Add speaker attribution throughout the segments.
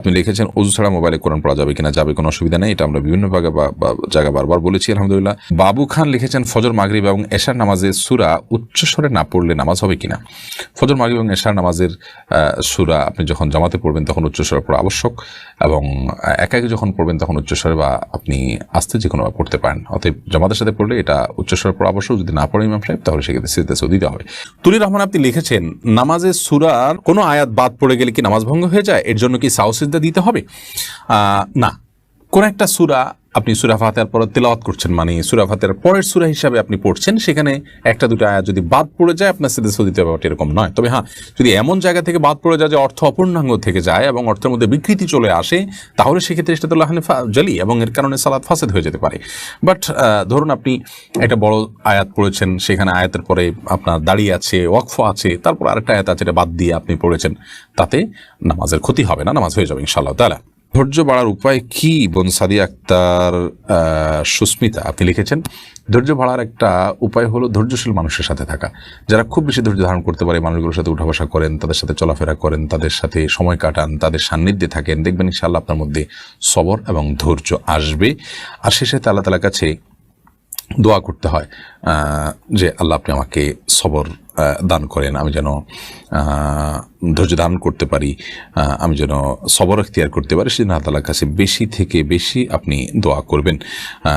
Speaker 1: আপনি লিখেছেন অজু ছাড়া মোবাইলে কোরআন পড়া যাবে কিনা, যাবে কোনো অসুবিধা নেই। এটা আমরা বিভিন্ন ভাগে জায়গা বারবার বলেছি, আলহামদুলিল্লাহ। বাবু খান লিখেছেন, ফজর মাগরিব এবং এশার নামাজে সুরা উচ্চস্বরে না পড়লে নামাজ হবে কিনা? ফজর মাগরিব এবং এশার নামাজের সুরা আপনি যখন জামাতে পড়বেন, তখন উচ্চস্বরে পড়া আবশ্যক এবং একা একা যখন পড়বেন, তখন উচ্চস্বরে বা আপনি আস্তে যে কোনো পড়তে পারেন। অতএব জামাতের সাথে পড়লে এটা উচ্চস্বরে পড়া আবশ্যক। যদি না পড়ে ইমাম সাহেব, তাহলে সেক্ষেত্রে সিদ্ধান্ত দিতে হবে। তুলি রহমান, আপনি লিখেছেন, নামাজে সুরার কোনো আয়াত বাদ পড়ে গেলে কি নামাজ ভঙ্গ হয়ে যায়? এর জন্য কি সাউসিদ্দা দিতে হবে? না। কোন একটা সুরা আপনি সুরা ফাতেহার পর তেলাওয়াত করছেন মানে সুরা ফাতেহার পরের সুরা হিসাবে আপনি পড়ছেন, সেখানে একটা দুটো আয়াত যদি বাদ পড়ে যায়, আপনার সিদ্ধ দিতে ব্যাপারটা এরকম নয়। তবে হ্যাঁ যদি এমন জায়গা থেকে বাদ পড়ে যায় যে অর্থ অপূর্ণাঙ্গ থেকে যায় এবং অর্থের মধ্যে বিকৃতি চলে আসে, তাহলে সেক্ষেত্রে সেটা তো লাহানে জালি এবং এর কারণে সালাদ ফাসেদ হয়ে যেতে পারে। বাট ধরুন আপনি একটা বড় আয়াত পড়েছেন, সেখানে আয়াতের পরে আপনার দাঁড়িয়ে আছে, ওয়াকফ আছে, তারপর আরেকটা আয়াত আছে এটা বাদ দিয়ে আপনি পড়েছেন, তাতে নামাজের ক্ষতি হবে না, নামাজ হয়ে যাবে ইনশাআল্লাহ তালা ধৈর্য বাড়ার উপায় কি, বনসাদি আক্তার? সুস্মিতা, আপনি লিখেছেন, ধৈর্য বাড়ার একটা উপায় হলো ধৈর্যশীল মানুষের সাথে থাকা। যারা খুব বেশি ধৈর্য ধারণ করতে পারে, মানুষগুলোর সাথে উঠা বসা করেন, তাদের সাথে চলাফেরা করেন, তাদের সাথে সময় কাটান, তাদের সান্নিধ্যে থাকেন, দেখবেন ইনশাআল্লাহ আপনার মধ্যে সবর এবং ধৈর্য আসবে। আর শেষে আল্লাহ তালার কাছে দোয়া করতে হয় যে আল্লাহ আপনি আমাকে সবর দান করেন, আমি যেন ধৈর্য দান করতে পারি আমি যেন সবর এখতিয়ার করতে পারি সেদিন আল্লাহ তালার কাছে বেশি থেকে বেশি আপনি দোয়া করবেন।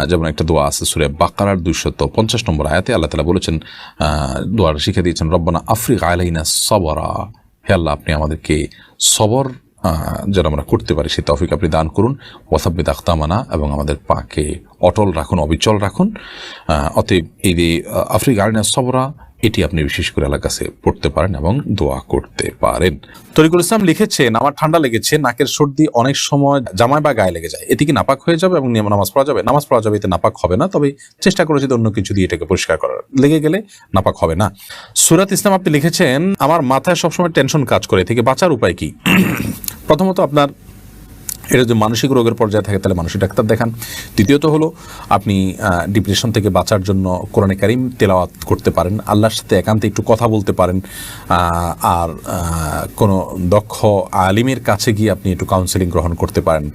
Speaker 1: যেমন একটা দোয়া আছে সুরে বাকারার দুইশত পঞ্চাশ নম্বর আয়াতে আল্লাহ তালা বলেছেন দোয়ার শিখে দিয়েছেন, রব্বানা আফ্রিক আলাইনা সবরা। হে আল্লাহ, আপনি আমাদেরকে সবর যেন আমরা করতে পারি, সেই তফিক আপনি দান করুন। ওয়াসাব্বিদ আখতামানা, এবং আমাদের পাকে অটল রাখুন, অবিচল রাখুন। অতএব এই যে আফ্রিক আরিনা সবরা, এটি আপনি বিশেষ করে আল্লাহর কাছে পড়তে পারেন এবং দোয়া করতে পারেন। তরিকুল ইসলাম লিখেছেন, আমার ঠান্ডা লেগেছে, নাকের সর্দি অনেক সময় জামায় বা গায়ে লেগে যায়। এটি কি নাপাক হয়ে যাবে এবং নিয়ম নামাজ পড়া যাবে? নামাজ পড়া যাবে, এতে নাপাক হবে না। তবে চেষ্টা করেছি অন্য কিছু দিয়ে এটাকে পরিষ্কার করার। লেগে গেলে নাপাক হবে না। সুরাত ইসলাম আপনি লিখেছেন, আমার মাথায় সবসময় টেনশন কাজ করে থেকে বাঁচার উপায় কি? প্রথমত আপনার, এটা যদি মানসিক রোগের পর্যায়ে থাকে, তাহলে মানসিক ডাক্তার দেখান। দ্বিতীয়ত হলো, আপনি ডিপ্রেশন থেকে বাঁচার জন্য কোরআনে কারিম তেলাওয়াত করতে পারেন। আল্লাহর সাথে একান্তে একটু কথা বলতে পারেন। আর কোনো দক্ষ আলিমের কাছে গিয়ে আপনি একটু কাউন্সেলিং গ্রহণ করতে পারেন।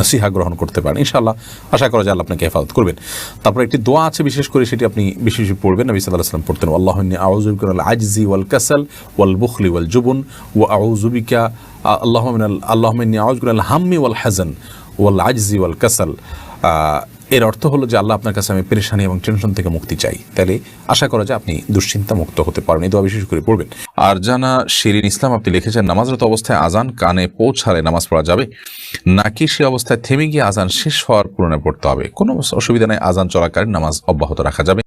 Speaker 1: নসিহা গ্রহণ করতে পারেন। ইনশাআল্লাহ, আশা করা যায় আল্লাহ আপনাকে হেফাজত করবেন। তারপরে একটি দোয়া আছে বিশেষ করে, সেটি আপনি বিশেষ বেশি পড়বেন। নবী সাল্লাহ সাল্লাম পড়তেন, আল্লাহ আউজুবিক আজজি ওয়াল কাসাল ওয়াল বুখলি ওয়াল জুবুন ও আউজুবিকা আল্লাহ আল্লাহ আউজগুল হাম্মি ওয়াল হাজান ওয়াল আজজি ওয়াল কাসাল। এর অর্থ হলো যে আল্লাহ আপনার কাছে আমি পেরেশানি এবং টেনশন থেকে মুক্তি চাই। তাহলে আশা করা যায় আপনি দুশ্চিন্তা মুক্ত হতে পারেন। এই দোয়া বিশেষ করে পড়বেন। আর জানা শিরিন ইসলাম, আপনি লিখেছেন, নামাজরত অবস্থায় আজান কানে পৌঁছালে নামাজ পড়া যাবে, নাকি সে অবস্থায় থেমে গিয়ে আজান শেষ হওয়ার পূরণে পড়তে হবে? কোনো অসুবিধা নেই, আজান চলাকালীন নামাজ অব্যাহত রাখা যাবে।